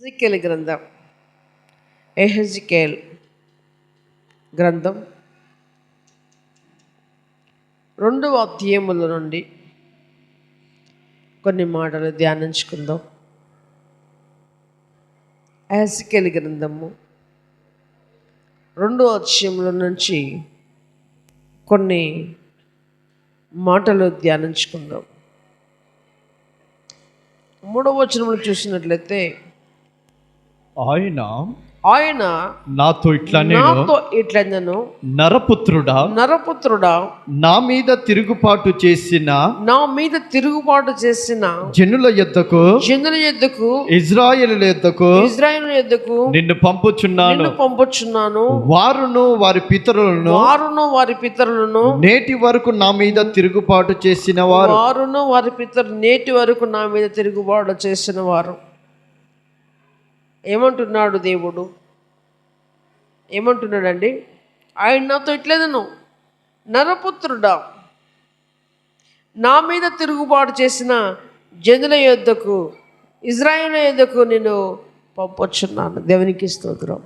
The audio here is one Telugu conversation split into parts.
ఎహెజికేల్ గ్రంథం. ఎహెజికేల్ గ్రంథం రెండవ అధ్యయముల నుండి కొన్ని మాటలు ధ్యానించుకుందాం. ఎహెజికేల్ గ్రంథము రెండో అధ్యయముల నుంచి కొన్ని మాటలు ధ్యానించుకుందాం. మూడవ వచనంలో చూసినట్లయితే ఆయన ఆయన నాతో ఇట్లా నేను నాతో ఇట్లనను. నరపుత్రుడా. నరపుత్రుడా. నా మీద తిరుగుబాటు చేసిన నా మీద తిరుగుబాటు చేసిన జనుల యొద్దకు జనుల యొద్దకు ఇజ్రాయేలు యొద్దకు ఇజ్రాయేల్ యొద్దకు నిన్ను పంపుచున్నాను. నిన్ను పంపుచున్నాను. వారును వారి పితరులను వారును వారి పితరులను నేటి వరకు నా మీద తిరుగుబాటు చేసిన వారు. వారును వారి పితరులు నేటి వరకు నా మీద తిరుగుబాటు చేసిన వారు. ఏమంటున్నాడు దేవుడు? ఏమంటున్నాడండి? ఆయన నాతో ఇట్లేదను నరపుత్రుడా నా మీద తిరుగుబాటు చేసిన జనుల యొద్దకు ఇజ్రాయిల యొద్దకు నేను పంపొచ్చున్నాను. దేవునికి స్తోత్రం.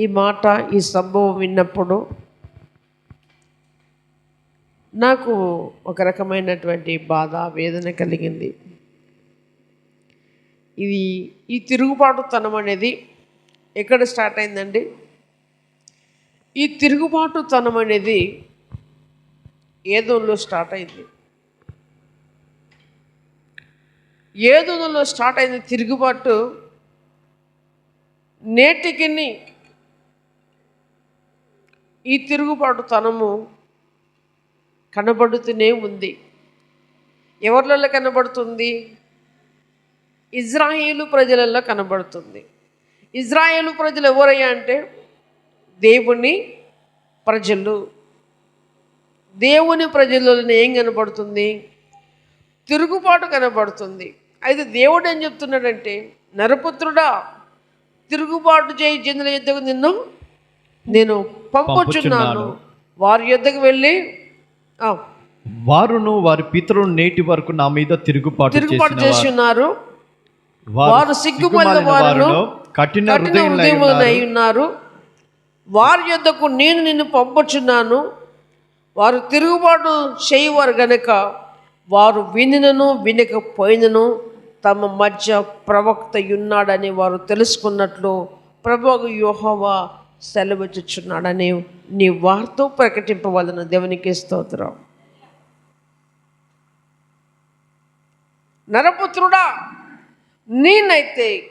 ఈ మాట ఈ సంభవం విన్నప్పుడు నాకు ఒక రకమైనటువంటి బాధ వేదన కలిగింది. ఇది ఈ తిరుగుబాటుతనం అనేది ఎక్కడ స్టార్ట్ అయిందండి? ఈ తిరుగుబాటుతనం అనేది ఏదోలో స్టార్ట్ అయింది. ఏదోలో స్టార్ట్ అయింది తిరుగుబాటు నేటికి ఈ తిరుగుబాటుతనము కనబడుతూనే ఉంది. ఎవరిలో కనబడుతుంది? ఇజ్రాయేలు ప్రజలలో కనబడుతుంది. ఇజ్రాయేలు ప్రజలు ఎవరయ్యా అంటే దేవుని ప్రజలు. దేవుని ప్రజలలో ఏం కనబడుతుంది? తిరుగుబాటు కనబడుతుంది. అయితే దేవుడు ఏం చెప్తున్నాడంటే నరపుత్రుడా తిరుగుబాటు చేయి చెందిన యుద్ధకు నిన్ను నేను పంపుచున్నాను. వారి యుద్ధకు వెళ్ళి వారును వారి పితరులు నేటి వరకు నా మీద తిరుగుబాటు తిరుగుబాటు చేసిన చేసి ఉన్నారు వారు వారు సిగ్గుపడిన వారును కఠిన ఉన్నారు. ఉన్నారు. వారి యొద్దకు నేను నిన్ను పంపుచున్నాను వారు తిరుగుబాటు చేయవారు గనుక వారు వినినను వినకపోయినను తమ మధ్య ప్రవక్త ఉన్నాడని వారు తెలుసుకున్నట్లు ప్రభు యోహోవా సెలవిచ్చుచున్నాడని నీ వారితో ప్రకటింపవలన దేవునికి స్తోత్రం. నరపుత్రుడా నేనైతే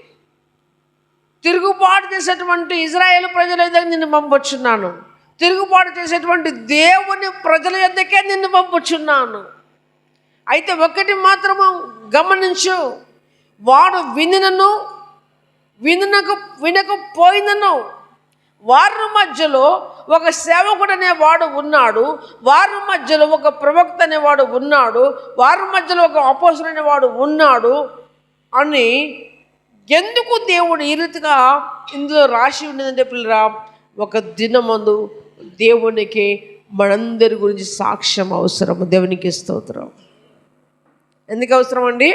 తిరుగుబాటు చేసేటువంటి ఇజ్రాయేల్ ప్రజల దగ్గర నిన్ను పంపొచ్చున్నాను తిరుగుబాటు చేసేటువంటి దేవుని ప్రజల ఎద్దకే నిన్ను పంపొచ్చున్నాను అయితే ఒకటి మాత్రము గమనించు. వాడు వినినను వినకు వినకపోయినను. వారి మధ్యలో ఒక సేవకుడు అనేవాడు ఉన్నాడు. వారి మధ్యలో ఒక ప్రవక్త అనేవాడు ఉన్నాడు. వారి మధ్యలో ఒక అపోసరు అనేవాడు ఉన్నాడు. అని ఎందుకు దేవుడు ఈ రీతిగా ఇందులో రాసి ఉండేదంటే పిల్లరా ఒక దినమందు దేవునికి మనందరి గురించి సాక్ష్యం అవసరం. దేవునికి స్తోత్రం. ఎందుకు అవసరం అండి?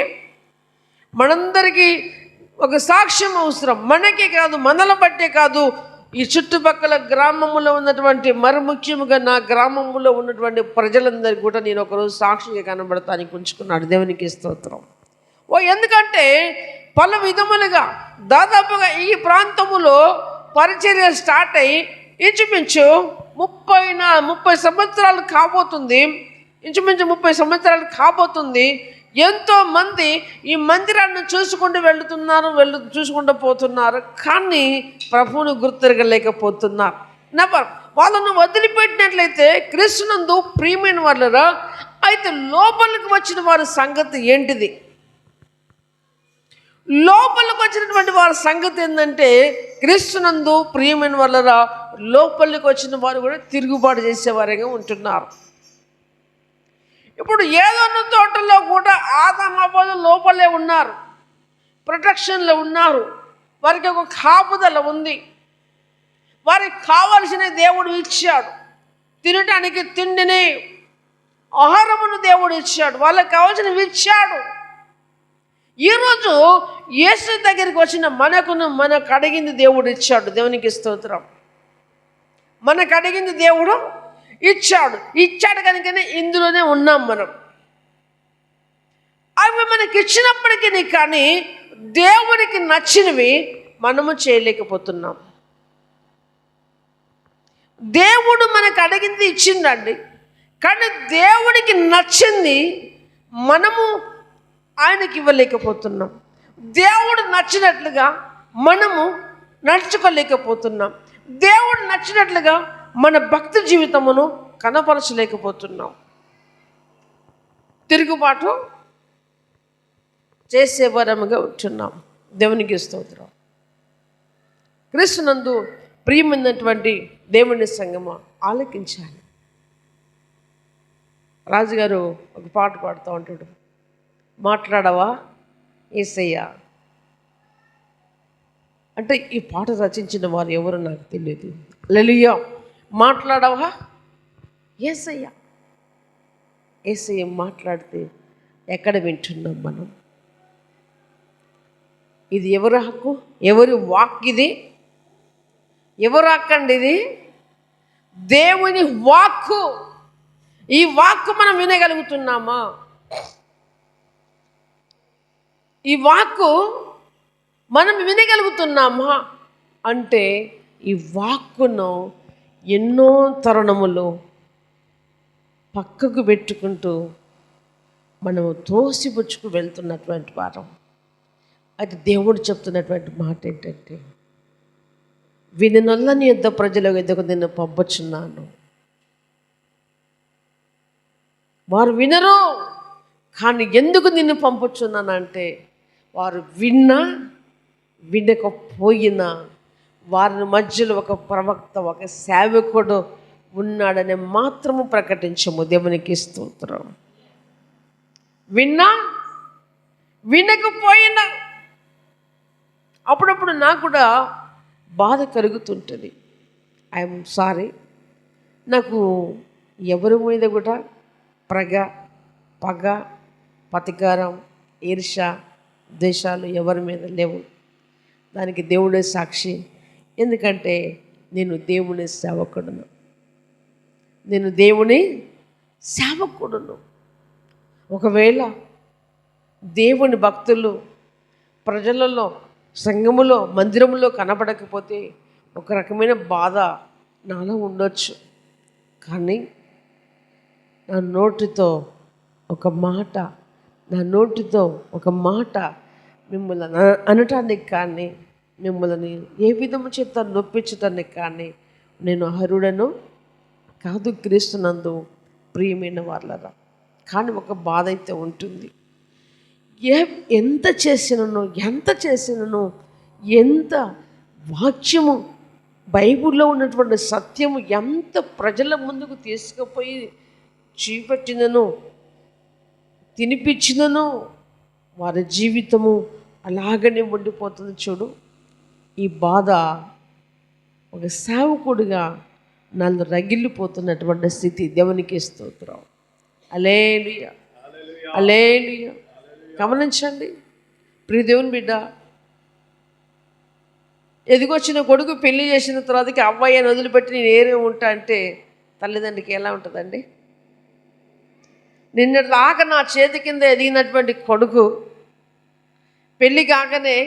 మనందరికీ ఒక సాక్ష్యం అవసరం. మనకే కాదు మనల బట్టే కాదు ఈ చుట్టుపక్కల గ్రామంలో ఉన్నటువంటి మరి ముఖ్యముగా నా గ్రామంలో ఉన్నటువంటి ప్రజలందరికీ కూడా నేను ఒకరోజు సాక్షిగా కనబడతానికి ఉంచుకున్నాడు దేవునికి స్తోత్రం. ఓ ఎందుకంటే పలు విధములుగా దాదాపుగా ఈ ప్రాంతములో పరిచర్య స్టార్ట్ అయ్యి ఇంచుమించు ముప్పై నా ముప్పై సంవత్సరాలు కాబోతుంది. ఇంచుమించు ముప్పై సంవత్సరాలు కాబోతుంది. ఎంతోమంది ఈ మందిరాన్ని చూసుకుంటూ వెళుతున్నారు వెళ్ళు చూసుకుంటూ పోతున్నారు. కానీ ప్రభువుని గుర్తిరగలేకపోతున్నారు. నెవర్ వాళ్ళను వదిలిపెట్టినట్లయితే కృష్ణందు ప్రియమైన వాళ్ళరా? అయితే లోపలికి వచ్చిన వారి సంగతి ఏంటిది? లోపలికి వచ్చినటువంటి వారి సంగతి ఏంటంటే క్రీస్తునందు ప్రియమైన వాళ్ళరా లోపలికి వచ్చిన వారు కూడా తిరుగుబాటు చేసేవారేగా ఉంటున్నారు. ఇప్పుడు ఏదన్న తోటలో కూడా ఆదమాబాదు లోపలే ఉన్నారు. ప్రొటెక్షన్లో ఉన్నారు. వారికి ఒక కాపుదల ఉంది. వారికి కావలసిన దేవుడు ఇచ్చాడు. తినటానికి తిండిని ఆహారమును దేవుడు ఇచ్చాడు. వాళ్ళకి కావాల్సినవి ఇచ్చాడు. ఈరోజు యేసు దగ్గరికి వచ్చిన మనకును మనకు అడిగింది దేవుడు ఇచ్చాడు. దేవునికి స్తోత్రం. మనకు అడిగింది దేవుడు ఇచ్చాడు. ఇచ్చాడు కనుకనే ఇందులోనే ఉన్నాం మనం. అవి మనకి ఇచ్చినప్పటికీ కానీ దేవునికి నచ్చినవి మనము చేయలేకపోతున్నాం. దేవుడు మనకు అడిగింది ఇచ్చిందండి. కానీ దేవుడికి నచ్చింది మనము ఆయనకి ఇవ్వలేకపోతున్నాం. దేవుడు నచ్చినట్లుగా మనము నడుచుకోలేకపోతున్నాం. దేవుడు నచ్చినట్లుగా మన భక్తి జీవితమును కనపరచలేకపోతున్నాం. తిరుగుబాటు చేసే వరముగా ఉంటున్నాం. దేవునికి స్తోత్రం. క్రీస్తునందు ప్రియమైనటువంటి దేవుని సంగమ ఆలకించాలి. రాజుగారు ఒక పాట పాడుతూ ఉంటాడు. మాట్లాడవా? ఏసయ్యా. అంటే ఈ పాట రచించిన వారు ఎవరు నాకు తెలియదు. లలియా మాట్లాడవా? ఏసయ్యా. ఏసయ్య మాట్లాడితే ఎక్కడ వింటున్నాం మనం? ఇది ఎవరి హక్కు? ఎవరి వాక్ ఇది? ఎవరు హక్కండి ఇది? దేవుని వాక్కు. ఈ వాక్కు మనం వినగలుగుతున్నామా? ఈ వాక్కు మనం వినగలుగుతున్నామా? అంటే ఈ వాక్కును ఎన్నో తరుణములు పక్కకు పెట్టుకుంటూ మనము తోసిపుచ్చుకు వెళ్తున్నటువంటి వారం. అయితే దేవుడు చెప్తున్నటువంటి మాట ఏంటంటే వినొల్లని యుద్ధ ప్రజల ఎద్దకు నిన్ను పంపుచున్నాను. వారు వినరు కానీ ఎందుకు నిన్ను పంపుచున్నానంటే వారు విన్నా వినకపోయినా వారి మధ్యలో ఒక ప్రవక్త ఒక సేవకుడు ఉన్నాడని మాత్రము ప్రకటించము. దేవునికి స్తోత్రం. విన్నా వినకపోయినా అప్పుడప్పుడు నాకు కూడా బాధ కలుగుతుంటుంది. ఐఎమ్ సారీ నాకు ఎవరి మీద కూడా ప్రగ పగ పతికారం ఈర్ష దేశాలు ఎవరి మీద లేవు. దానికి దేవుడే సాక్షి. ఎందుకంటే నేను దేవుని సేవకుడును. నేను దేవుని సేవకుడును. ఒకవేళ దేవుని భక్తులు ప్రజలలో సంఘములో మందిరములో కనబడకపోతే ఒక రకమైన బాధ నాలో ఉండొచ్చు. కానీ నా నోటితో ఒక మాట నా నోటితో ఒక మాట మిమ్మల్ని అనటానికి కానీ మిమ్మల్ని ఏ విధము చేత నొప్పించటానికి కానీ నేను అర్హుడను కాదు క్రీస్తునందు ప్రియమైన వాళ్ళరా కానీ ఒక బాధ అయితే ఉంటుంది. ఏ ఎంత చేసినను ఎంత చేసినను ఎంత వాక్యము బైబిల్లో ఉన్నటువంటి సత్యము ఎంత ప్రజల ముందుకు తీసుకుపోయి చూపెట్టినను తినిపించినను వారి జీవితము అలాగనే ఉండిపోతుంది చూడు. ఈ బాధ ఒక సేవకుడిగా నన్ను రగిలిపోతున్నటువంటి స్థితి. దేవునికి స్తోత్రం. అలేలుయ అలేలుయ గమనించండి. ప్రియ దేవుని బిడ్డ ఎదిగొచ్చిన కొడుకు పెళ్ళి చేసిన తర్వాతకి అబ్బాయి అని వదిలిపెట్టి నేను ఏరే ఉంటా అంటే తల్లిదండ్రికి ఎలా ఉంటుందండి? నిన్నటి దాకా నా చేతి కింద ఎదిగినటువంటి కొడుకు పెళ్ళి కాకనే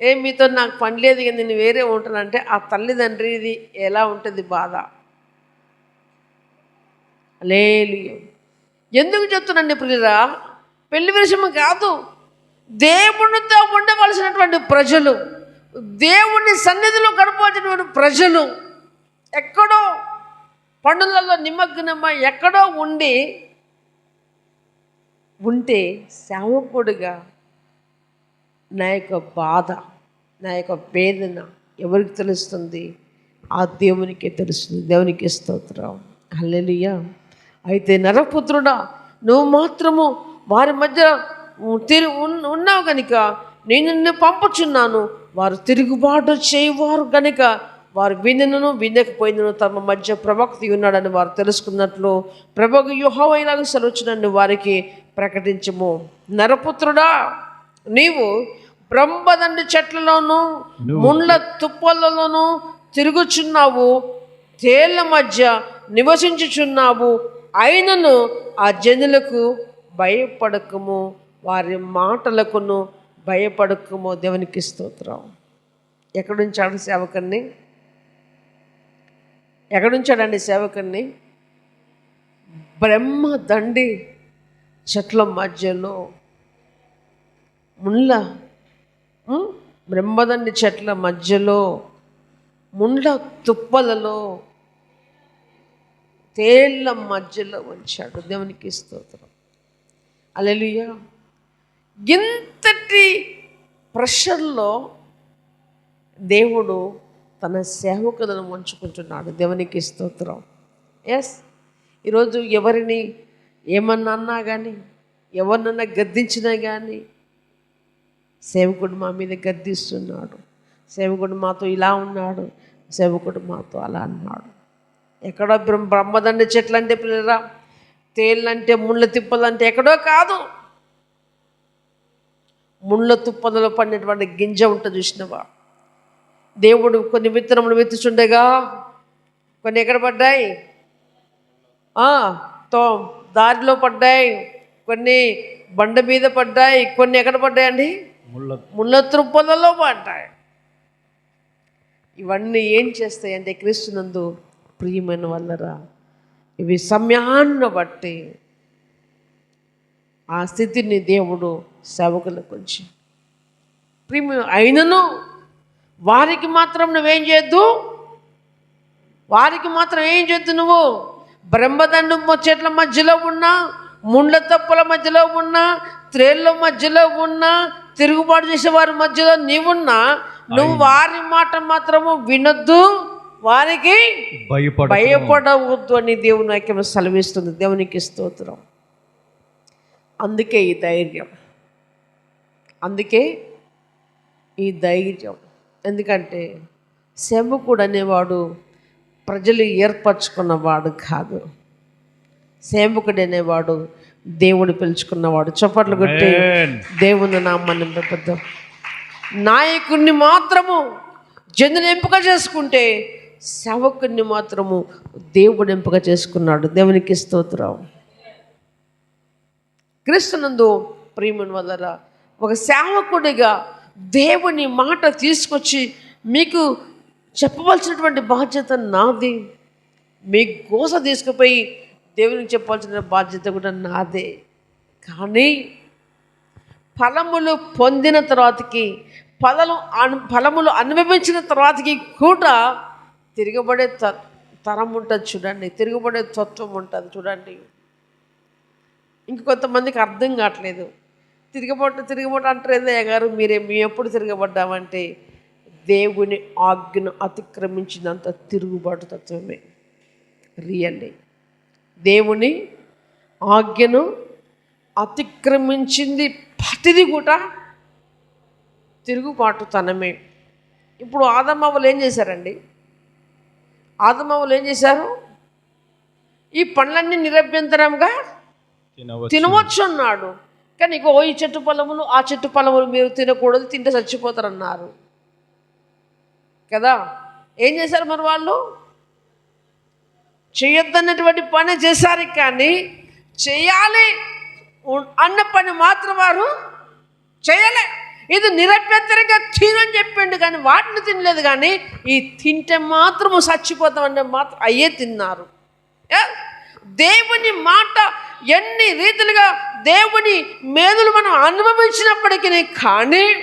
ఏ మీతో నాకు పని లేదు ఇక నేను వేరే ఉంటానంటే ఆ తల్లిదండ్రి ఇది ఎలా ఉంటుంది బాధ? లేలు ఎందుకు చెప్తున్నాండి ప్రియరా పెళ్ళి విషయం కాదు దేవునితో ఉండవలసినటువంటి ప్రజలు దేవుని సన్నిధిలో గడపవలసినటువంటి ప్రజలు ఎక్కడో పండులలో నిమగ్నమై ఎక్కడో ఉండి ఉంటే సేవకుడిగా నా యొక్క బాధ నా యొక్క వేదన ఎవరికి తెలుస్తుంది? ఆ దేవునికే తెలుస్తుంది. దేవునికి స్తోత్రం. హల్లెలూయా. అయితే నరపుత్రుడా నువ్వు మాత్రము వారి మధ్య తిరి ఉన్నావు కనుక నేను నిన్ను పంపుచున్నాను. వారు తిరుగుబాటు చేయవారు కనుక వారు వినను వినకపోయినను తమ మధ్య ప్రవక్తి ఉన్నాడని వారు తెలుసుకున్నట్లు ప్రభకు యుహోవైలాగా సెలవుచునని వారికి ప్రకటించము. నరపుత్రుడా నీవు బ్రహ్మదండి చెట్లలోను ముండ్ల తుప్పలలోను తిరుగుచున్నావు తేళ్ళ మధ్య నివసించుచున్నావు అయినను ఆ జనులకు భయపడకము వారి మాటలకును భయపడకము. దేవునికి స్తోత్రం. ఎక్కడుంచాడు సేవకుడిని ఎక్కడుంచాడండి సేవకుడిని బ్రహ్మ దండి చెట్ల మధ్యలో. ముళ్ళ బ్రహ్మదండి చెట్ల మధ్యలో ముండ్ల తుప్పలలో తేళ్ళ మధ్యలో ఉంచాడు. దేవునికి స్తోత్రం. అలెలుయ్య ఇంతటి ప్రెషర్లో దేవుడు తన సేవకులను ఉంచుకుంటున్నాడు దేవునికి స్తోత్రం. ఎస్ ఈరోజు ఎవరిని ఏమన్నా అన్నా కానీ ఎవరినన్నా గద్దించినా కానీ సేవకుడు మా మీద గద్దిస్తున్నాడు. సేవకుడు మాతో ఇలా ఉన్నాడు. సేవకుడు మాతో అలా అన్నాడు. ఎక్కడో బ్రహ్మ బ్రహ్మదండ చెట్లు అంటే పిల్లరా తేళ్ళంటే ముళ్ళ తిప్పలంటే ఎక్కడో కాదు. ముళ్ళ తుప్పలలో పడినటువంటి గింజ ఉంటుంది చూసినవా? దేవుడు కొన్ని విత్తనములు విత్తుచుండగా కొన్ని ఎక్కడ పడ్డాయి? తో దారిలో పడ్డాయి. కొన్ని బండ మీద పడ్డాయి. కొన్ని ఎక్కడ పడ్డాయండి? ముళ్ళ ముళ్ళ త్రుప్పలలో పడ్డాయి. ఇవన్నీ ఏం చేస్తాయి అంటే క్రీస్తునందు ప్రియమైన వల్లరా ఇవి సమయాన్ని బట్టి ఆ స్థితిని దేవుడు సేవకులకు వచ్చి ప్రియమ అయినను వారికి మాత్రం నువ్వేం చేయొద్దు? వారికి మాత్రం ఏం చేయొద్దు నువ్వు? బ్రహ్మదండు చెట్ల మధ్యలో ఉన్నా ముండ్ల తప్పుల మధ్యలో ఉన్నా త్రేళ్ళ మధ్యలో ఉన్నా తిరుగుబాటు చేసే వారి మధ్యలో నీవున్నా నువ్వు వారి మాట మాత్రము వినొద్దు వారికి భయపడ భయపడవద్దు అని దేవుని వాక్యం సెలవిస్తుంది. దేవునికి స్తోత్రం. అందుకే ఈ ధైర్యం. అందుకే ఈ ధైర్యం. ఎందుకంటే సేవకుడు అనేవాడు ప్రజలు ఏర్పరచుకున్నవాడు కాదు. సేవకుడు అనేవాడు దేవుడు పిలుచుకున్నవాడు. చప్పట్లు కొట్టి. దేవుని నామాన్ని పెద్ద నాయకుడిని మాత్రము జనులు ఎంపిక చేసుకుంటే సేవకుడిని మాత్రము దేవుడు ఎంపిక చేసుకున్నాడు. దేవునికి స్తోత్రం. క్రీస్తునందు ప్రియమని వల్లర ఒక సేవకుడిగా దేవుని మాట తీసుకొచ్చి మీకు చెప్పవలసినటువంటి బాధ్యత నాది. మీ గోస తీసుకుపోయి దేవునికి చెప్పాల్సిన బాధ్యత కూడా నాదే. కానీ ఫలములు పొందిన తర్వాతకి ఫలము అను ఫలములు అనుభవించిన తర్వాతకి కూడా తిరగబడే త తరం ఉంటుంది చూడండి. తిరగబడే తత్వం ఉంటుంది చూడండి. ఇంకొంతమందికి అర్థం కావట్లేదు. తిరగబట్టు తిరగబట్టు అంటారు గారు మీరే మేము ఎప్పుడు తిరగబడ్డామంటే దేవుని ఆజ్ఞను అతిక్రమించినంత తిరుగుబాటు తత్వమే. రియల్లీ దేవుని ఆజ్ఞను అతిక్రమించింది ప్రతిది కూడా తిరుగుబాటుతనమే ఇప్పుడు ఆదమ్మవులు ఏం చేశారండి? ఆదమ్మవులు ఏం చేశారు? ఈ పండ్లన్నీ నిరభ్యంతరంగా తినవచ్చు. అన్నాడు కానీ ఇగో ఈ చెట్టు పొలములు ఆ చెట్టు పొలములు మీరు తినకూడదు తింటే చచ్చిపోతారన్నారు. కదా? ఏం చేశారు మరి వాళ్ళు? చేయొద్దన్నటువంటి పని చేశారు కానీ చేయాలి. అన్న పని మాత్రం వారు చేయలే. ఇది నిరభ్యంతరంగా తినని చెప్పిండు కానీ వాటిని తినలేదు కానీ ఈ తింటే మాత్రము చచ్చిపోతామంటే మాత్రం అయ్యే తిన్నారు. దేవుని మాట ఎన్ని రీతిలుగా దేవుని మేలులు మనం అనుభవించినప్పటికీ కానీ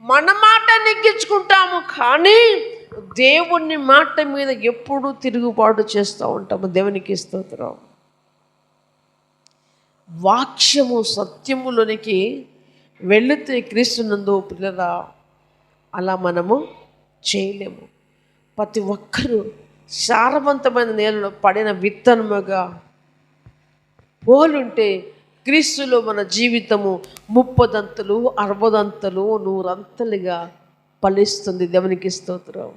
మన మాట నెగ్గించుకుంటాము కానీ దేవుని మాట మీద ఎప్పుడూ తిరుగుబాటు చేస్తూ ఉంటాము. దేవునికి స్తోత్రం. వాక్యము సత్యములోనికి వెళితే క్రీస్తునందు పిల్లరా అలా మనము చేయలేము. ప్రతి ఒక్కరూ సారవంతమైన నేలలో పడిన విత్తనముగా పోలుంటే క్రీస్తులో మన జీవితము ముప్పదంతలు అరవదంతలు నూరంతలుగా ఫలిస్తుంది. దేవునికి స్తోత్రం.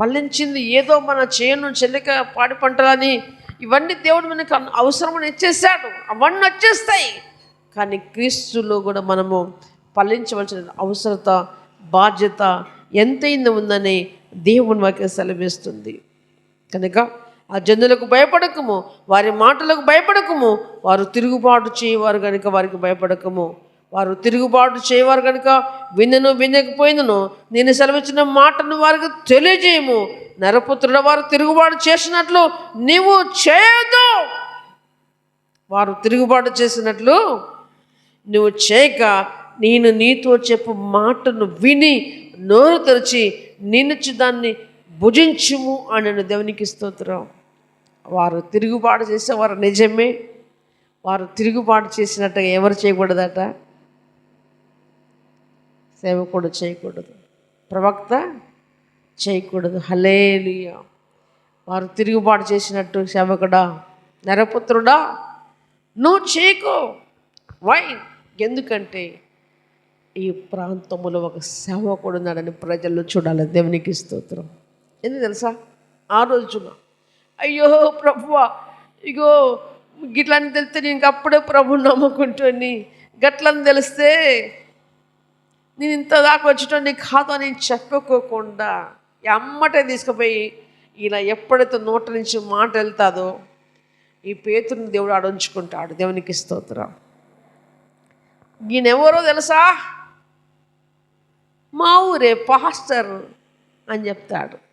ఫలించింది ఏదో మన చేయను చెల్లిక పాడి పంటలని ఇవన్నీ దేవుడు మనకు అవసరమని ఇచ్చేసాడు అవన్నీ వచ్చేస్తాయి. కానీ క్రీస్తులో కూడా మనము ఫలించవలసిన అవసరత బాధ్యత ఎంతైంది ఉందని దేవుని వాక్యం సెలవిస్తుంది. కనుక ఆ జనులకు భయపడకము వారి మాటలకు భయపడకము. వారు తిరుగుబాటు చేయవారు కనుక వారికి భయపడకము. వారు తిరుగుబాటు చేయవారు కనుక విన్నను వినకపోయినను నేను సెలవిచ్చిన మాటను వారికి తెలియజేయము. నరపుత్రుల వారు తిరుగుబాటు చేసినట్లు నీవు చేయదు వారు తిరుగుబాటు చేసినట్లు నువ్వు చేయక నేను నీతో చెప్పు మాటను విని నోరు తెరిచి నిన్నుచి దాన్ని భుజించుము అని దేవునికి స్తోత్రం. వారు తిరుగుబాటు చేసేవారు నిజమే. వారు తిరుగుబాటు చేసినట్టుగా ఎవరు చేయకూడదట? సేవకుడు చేయకూడదు. ప్రవక్త చేయకూడదు. హలేలియా వారు తిరుగుబాటు చేసినట్టు సేవకుడా? నరపుత్రుడా? నువ్వు చేయకు. వై ఎందుకంటే ఈ ప్రాంతంలో ఒక సేవకుడు ఉన్నాడని ప్రజలు చూడాలి. దేవునికి స్తోత్రం. ఎందుకు తెలుసా? ఆ రోజున అయ్యో ప్రభువా ఇగో గిట్లని తెలిస్తే నేను ఇంక అప్పుడే ప్రభు నమ్ముకుంటుని గట్లని తెలిస్తే నేను ఇంత దాకా వచ్చేటోని కాదు అని చెప్పుకోకుండా అమ్మటే తీసుకుపోయి ఈయన ఎప్పుడైతే నోట నుంచి మాట వెళ్తాదో ఈ పేతుని దేవుడు అడుంచుకుంటాడు. దేవునికి స్తోత్రం. ఈయనెవరో తెలుసా? మా ఊరే పాస్టర్ అని చెప్తాడు.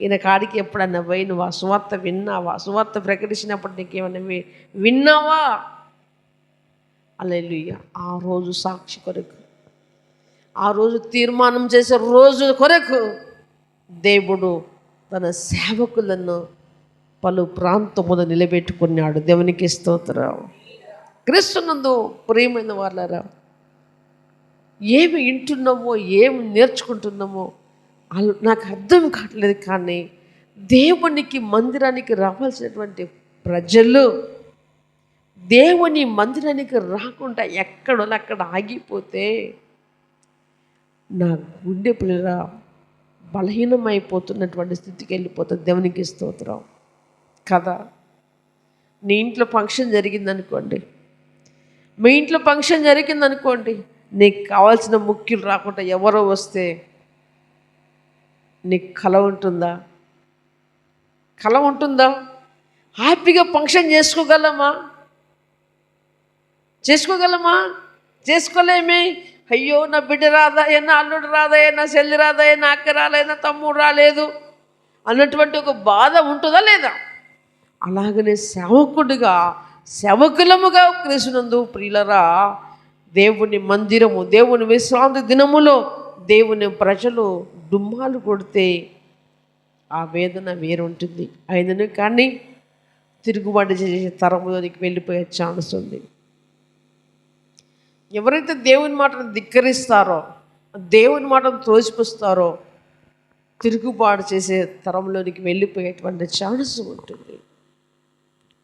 ఈయన కాడికి ఎప్పుడన్నా పోయి నువ్వు ఆ సువార్త విన్నావా? సువార్త ప్రకటించినప్పుడు నీకేమన్నా విన్నావా? అల్లెలుయ్య ఆ రోజు సాక్షి కొరకు. ఆ రోజు తీర్మానం చేసే రోజు కొరకు దేవుడు తన సేవకులను పలు ప్రాంతమున నిలబెట్టుకున్నాడు. దేవునికి స్తోత్రం. క్రీస్తునందు ప్రియమైన వాళ్ళరా ఏమి వింటున్నామో ఏమి నేర్చుకుంటున్నామో నాకు అర్థం కావట్లేదు కానీ దేవునికి మందిరానికి రావాల్సినటువంటి ప్రజలు దేవుని మందిరానికి రాకుండా ఎక్కడో అక్కడ ఆగిపోతే నా గుండె పిల్లల బలహీనమైపోతున్నటువంటి స్థితికి వెళ్ళిపోతుంది దేవునికి స్తోత్రం. కదా? నీ ఇంట్లో ఫంక్షన్ జరిగిందనుకోండి. మీ ఇంట్లో ఫంక్షన్ జరిగిందనుకోండి. నీకు కావాల్సిన ముఖ్యులు రాకుండా ఎవరో వస్తే నీకు కల ఉంటుందా? కల ఉంటుందా? హ్యాపీగా ఫంక్షన్ చేసుకోగలమా? చేసుకోగలమా? చేసుకోలేమే. అయ్యో నా బిడ్డ రాదాయే నా అల్లుడు రాదాయే నా చెల్లి రాదాయే నా అక్క రాలే నా తమ్ముడు రాలేదు అన్నటువంటి ఒక బాధ ఉంటుందా లేదా? అలాగనే సేవకుడిగా సేవకులముగా కృష్ణందు ప్రియులరా దేవుని మందిరము దేవుని విశ్రాంతి దినములో దేవుని ప్రజలు డుమ్మాలు కొడితే ఆ వేదన వేరుంటుంది. అయినను కానీ తిరుగుబాటు చేసే తరములోనికి వెళ్ళిపోయే ఛాన్స్ ఉంది. ఎవరైతే దేవుని మాటను ధిక్కరిస్తారో దేవుని మాటను తోసిపుస్తారో తిరుగుబాటు చేసే తరంలోనికి వెళ్ళిపోయేటువంటి ఛాన్స్ ఉంటుంది.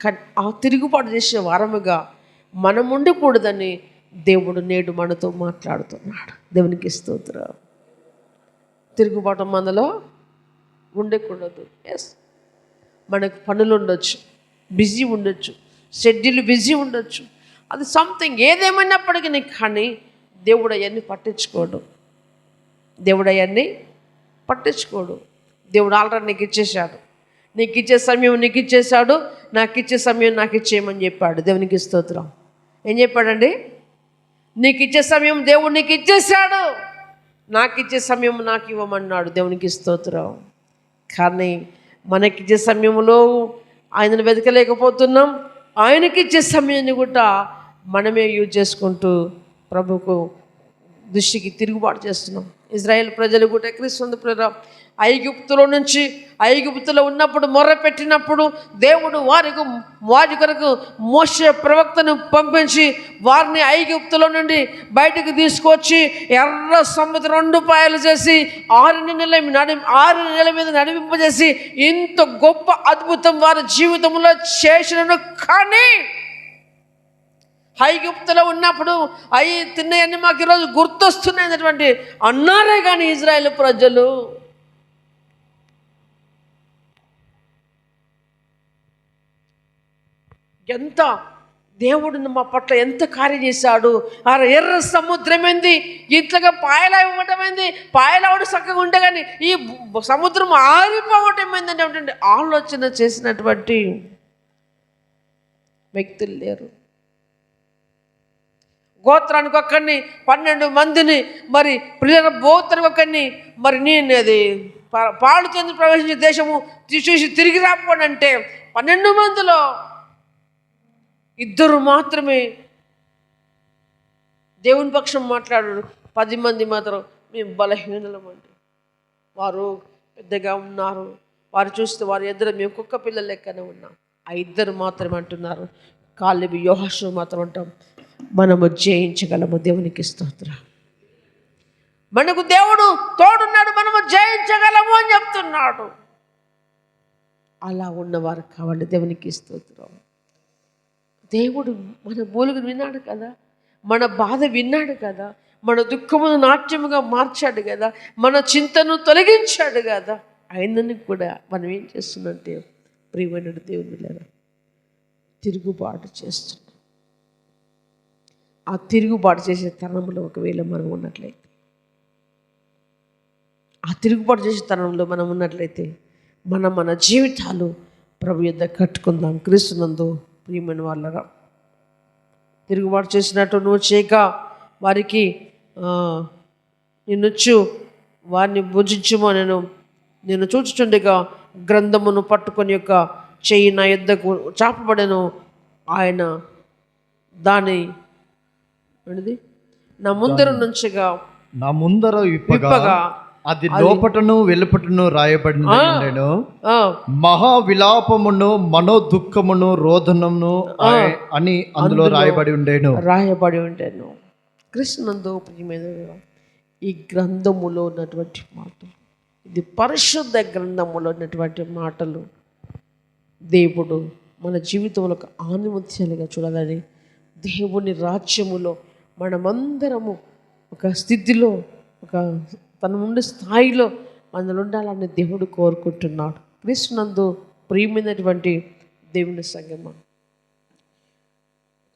కానీ ఆ తిరుగుబాటు చేసే వారముగా మనం ఉండకూడదని దేవుడు నేడు మనతో మాట్లాడుతున్నాడు. దేవునికి స్తోత్రం. తిరుగుబాటు మనలో ఉండకూడదు. ఎస్ మనకు పనులు ఉండొచ్చు. బిజీ ఉండొచ్చు. షెడ్యూల్ బిజీ ఉండొచ్చు. అది సంథింగ్ ఏదేమైనప్పటికీ కానీ దేవుడు అవన్నీ పట్టించుకోడు. దేవుడు అవన్నీ పట్టించుకోడు. దేవుడు ఆల్రెడీ నీకు ఇచ్చేశాడు. నీకు ఇచ్చే సమయం నీకు ఇచ్చేశాడు. నాకు ఇచ్చే సమయం నాకు ఇచ్చేయమని చెప్పాడు. దేవునికి స్తోత్రం. ఏం చెప్పాడండి? నీకు ఇచ్చే సమయం దేవుడు నీకు ఇచ్చేసాడు నాకు ఇచ్చే సమయం నాకు ఇవ్వమన్నాడు. దేవునికి స్తోత్రం. కానీ మనకిచ్చే సమయంలో ఆయనను వెతకలేకపోతున్నాం. ఆయనకిచ్చే సమయాన్ని కూడా మనమే యూజ్ చేసుకుంటూ ప్రభుకు దృష్టికి తిరుగుబాటు చేస్తున్నాం. ఇజ్రాయెల్ ప్రజలు కూడా క్రీస్తు ప్రజలు ఐగుప్తులో నుంచి ఐగుప్తులో ఉన్నప్పుడు మొర్ర పెట్టినప్పుడు దేవుడు వారికి వారి కొరకు మోసే ప్రవక్తను పంపించి వారిని ఐగుప్తులో నుండి బయటకు తీసుకొచ్చి ఎర్ర సముద్రం రెండు పాయలు చేసి ఆరు నెలల నడి ఆరు నెలల మీద నడిపింపజేసి ఇంత గొప్ప అద్భుతం వారి జీవితంలో చేసినను కానీ ఐగుప్తులో ఉన్నప్పుడు అవి తిన్నాయని మాకు ఈరోజు గుర్తొస్తున్నాయి అన్నటువంటి అన్నారే కానీ ఇజ్రాయెల్ ప్రజలు. ఎంత దేవుడు మా పట్ల ఎంత కార్యం చేశాడు. ఆ ఎర్ర సముద్రం ఏంది ఇట్లాగా పాయలా ఇవ్వటం ఏంది పాయలవడం చక్కగా ఉంటే కానీ ఈ సముద్రం ఆరిపోవటం ఏంటంటే ఆలోచన చేసినటువంటి వ్యక్తులు లేరు. గోత్రానికి ఒక్కడిని పన్నెండు మందిని మరి పిల్లల బోత్రానికి ఒక్కడిని మరి నేను అది పా- పాలు చెంది ప్రవేశించే దేశము చూసి తిరిగి రాకపోనంటే పన్నెండు మందిలో ఇద్దరు మాత్రమే దేవుని పక్షం మాట్లాడారు. పది మంది మాత్రం మేము బలహీనలమండి వారు పెద్దగా ఉన్నారు. వారు చూస్తే వారు ఇద్దరు మేము కుక్క పిల్లలు లెక్కనే ఉన్నాం. ఆ ఇద్దరు మాత్రమే అంటున్నారు. కాళ్ళు యోహాసు మాత్రం అంటాం. మనము జయించగలము దేవునికి స్తోత్ర. మనకు దేవుడు తోడున్నాడు. మనము జయించగలము అని చెప్తున్నాడు. అలా ఉన్నవారు కావాలి దేవునికి స్తోత్రం. దేవుడు మన మూలుగును విన్నాడు కదా? మన బాధ విన్నాడు కదా? మన దుఃఖమును నాట్యముగా మార్చాడు కదా? మన చింతను తొలగించాడు కదా? అయినని కూడా మనం ఏం చేస్తున్నట్టే ప్రియమైన దేవుని లేదా తిరుగుబాటు చేస్తున్నాం. ఆ తిరుగుబాటు చేసే తరణంలో ఒకవేళ మనం ఉన్నట్లయితే ఆ తిరుగుబాటు చేసే తరంలో మనం ఉన్నట్లయితే మనం మన జీవితాలు ప్రభు యుద్ధ కట్టుకుందాం. క్రీస్తునందు ప్రియమైన వాళ్ళరా తిరుగుబాటు చేసినట్టు నువ్వు చేయక వారికి నిన్నొచ్చు వారిని భుజించుమో నేను నేను చూచుచుండగా గ్రంథమును పట్టుకొని యొక్క చెయ్యి నా యుద్ధకు చాపబడెను. ఆయన దాని ఏంటిది నా ముందర నుంచిగా నా ముందర విప్పగా అది లోపటను వెలుపటను రాయబడి ఉండెను. ఆ, మహా విలాపమును మనో దుఃఖమును రోదనమును ఆయ- అని అందులో రాయబడి ఉండేను. రాయబడి ఉంటాను కృష్ణందు ప్రియమైన ఈ గ్రంథములో ఉన్నటువంటి మాటలు. ఇది పరిశుద్ధ గ్రంథములో ఉన్నటువంటి మాటలు. దేవుడు మన జీవితంలో ఆనిముత్యాలుగా చూడాలని దేవుని రాజ్యములో మనమందరము ఒక స్థితిలో ఒక తన ఉండే స్థాయిలో మనలో ఉండాలని దేవుడు కోరుకుంటున్నాడు. క్రీస్తునందు ప్రియమైనటువంటి దేవుని సంగమ.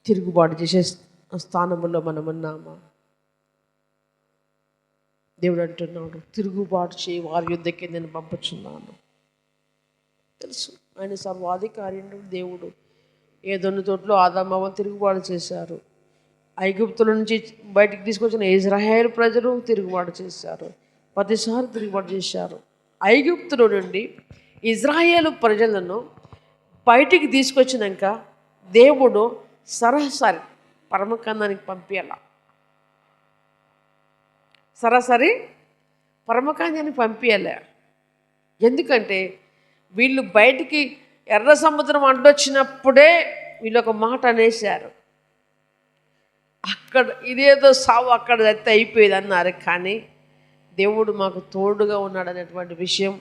తిరుగుబాటు చేసే స్థానంలో మనం ఉన్నామా దేవుడు అంటున్నాడు తిరుగుబాటు చేయి వారి యుద్ధకి నేను పంపుచున్నాను. తెలుసు ఆయన సర్వాధికారి దేవుడు. ఏదొన్ని తోటలో ఆదామవం తిరుగుబాటు చేశారు. ఐగుప్తుల నుంచి బయటికి తీసుకొచ్చిన ఇజ్రాయేల్ ప్రజలు తిరుగుబాటు చేశారు. ప్రతిసారి తిరుగుబాటు చేశారు. ఐగుప్తుల నుండి ఇజ్రాయేల్ ప్రజలను బయటికి తీసుకొచ్చినాక దేవుడు సరాసరి పరమకందానికి పంపించాల సరాసరి పరమకాందానికి పంపించాలి ఎందుకంటే వీళ్ళు బయటికి ఎర్ర సముద్రం అడ్డొచ్చినప్పుడే వీళ్ళు ఒక మాట అనేశారు. అక్కడ ఇదేదో సావు అక్కడ అయితే అయిపోయేది అన్నారు కానీ దేవుడు మాకు తోడుగా ఉన్నాడు అనేటువంటి విషయం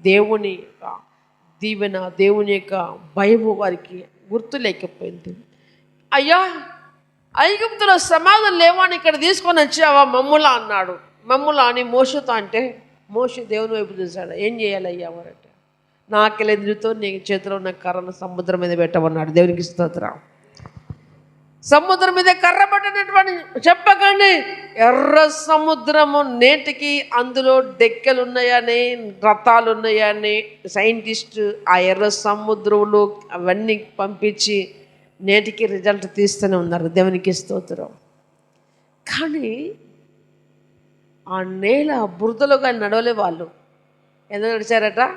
దేవుని యొక్క దీవెన దేవుని యొక్క భయము వారికి గుర్తు లేకపోయింది అయ్యా ఐగుప్తులో సమాధం లేవాని ఇక్కడ తీసుకొని వచ్చావా? మమ్ములా అన్నాడు. మమ్ములా అని మోసతో అంటే మోస దేవుని వైపు చూశాడు. ఏం చేయాలయ్యా వారంటే నాకెలెదురుతో నీ చేతిలో ఉన్న కర్రను సముద్రం మీద పెట్టమన్నాడు. దేవునికి స్తోత్రం. సముద్రం మీద కర్ర పట్టినటువంటి చెప్పకండి. ఎర్ర సముద్రము నేటికి అందులో డెక్కలు ఉన్నాయని రథాలు ఉన్నాయని సైంటిస్ట్ ఆ ఎర్ర సముద్రంలో అవన్నీ పంపించి నేటికి రిజల్ట్ తీస్తూనే ఉన్నారు. దేవునికి స్తోత్రం. కానీ ఆ నేల బురదలో కానీ నడవలే వాళ్ళు. ఎంత నడిచారట?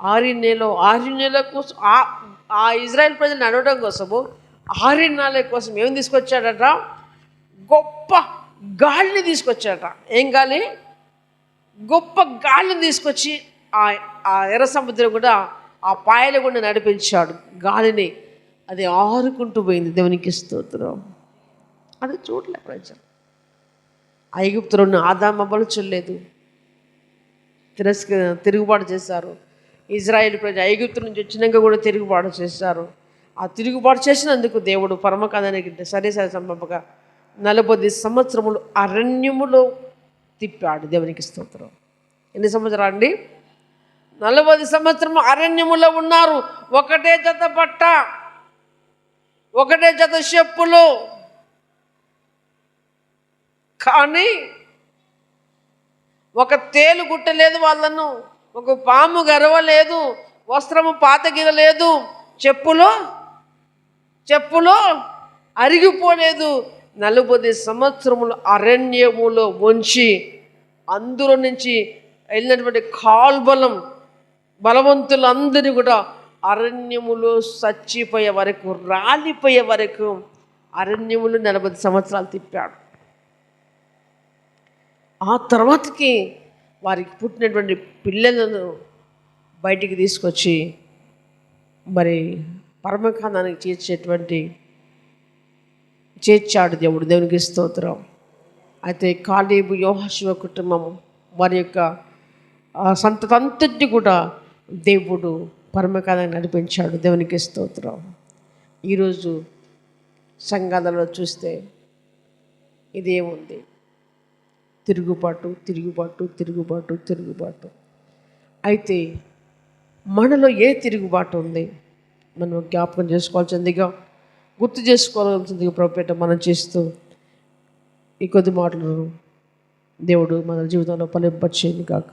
ఆరిన్నేలో ఆరిన్నేల కోసం ఆ- ఆ ఇజ్రాయెల్ ప్రజలు నడవడం కోసము ఆరిన్నాల కోసం ఏం తీసుకొచ్చాడట గొప్ప గాలిని తీసుకొచ్చాడట ఏం గాలి? గొప్ప గాలిని తీసుకొచ్చి ఆ ఆ ఎర్ర సముద్రం కూడా ఆ పాయలు కూడా నడిపించాడు. గాలిని అది ఆరుకుంటూ పోయింది దేవునికి స్తోత్రం. అది చూడలే ప్రజలు. ఐగుప్తులో ఉన్న ఆదామబ్బలు చూడలేదు. తిరస్క తిరుగుబాటు చేశారు. ఇజ్రాయేల్ ప్రజలు ఐగుప్తు నుంచి వచ్చినాక కూడా తిరుగుబాటు చేశారు. ఆ తిరుగుబాటు చేసినందుకు దేవుడు పరమకాదానికి సరే సరే సంపక నలభై సంవత్సరములు అరణ్యములో తిప్పాడు దేవునికి స్తోత్రం. ఎన్ని సంవత్సరాలు అండి? నలభై సంవత్సరం అరణ్యములో ఉన్నారు. ఒకటే జత పట్ట ఒకటే జత చెప్పులు. కానీ ఒక తేలు గుట్టలేదు వాళ్ళను ఒక పాము గరవలేదు వస్త్రము పాతగిరలేదు చెప్పులు చెప్పులు అరిగిపోలేదు. నలభై సంవత్సరములు అరణ్యములో ఉంచి అందులో నుంచి వెళ్ళినటువంటి కాల్బలం బలవంతులందరూ కూడా అరణ్యములో చచ్చిపోయే వరకు రాలిపోయే వరకు అరణ్యములు నలభై సంవత్సరాలు తిప్పాడు. ఆ తర్వాతకి వారికి పుట్టినటువంటి పిల్లలను బయటికి తీసుకొచ్చి మరి పరమకాందానికి చేర్చేటువంటి చేర్చాడు దేవుడు. దేవునికి స్తోత్రం. అయితే కాలేబు యోహశివ కుటుంబం వారి యొక్క ఆ సంతతంతటి కూడా దేవుడు పరమకాందాన్ని నడిపించాడు. దేవునికి స్తోత్రం. ఈరోజు సంఘాలలో చూస్తే ఇదేముంది తిరుగుబాటు తిరుగుబాటు తిరుగుబాటు తిరుగుబాటు. అయితే మనలో ఏ తిరుగుబాటు ఉంది? మనం జ్ఞాపకం చేసుకోవాల్సిందిగా గుర్తు చేసుకోవాల్సిందిగా ప్రపేట మనం చేస్తూ ఈ కొద్ది మాటలు దేవుడు మన జీవితంలో ఫలింపచేయను కాక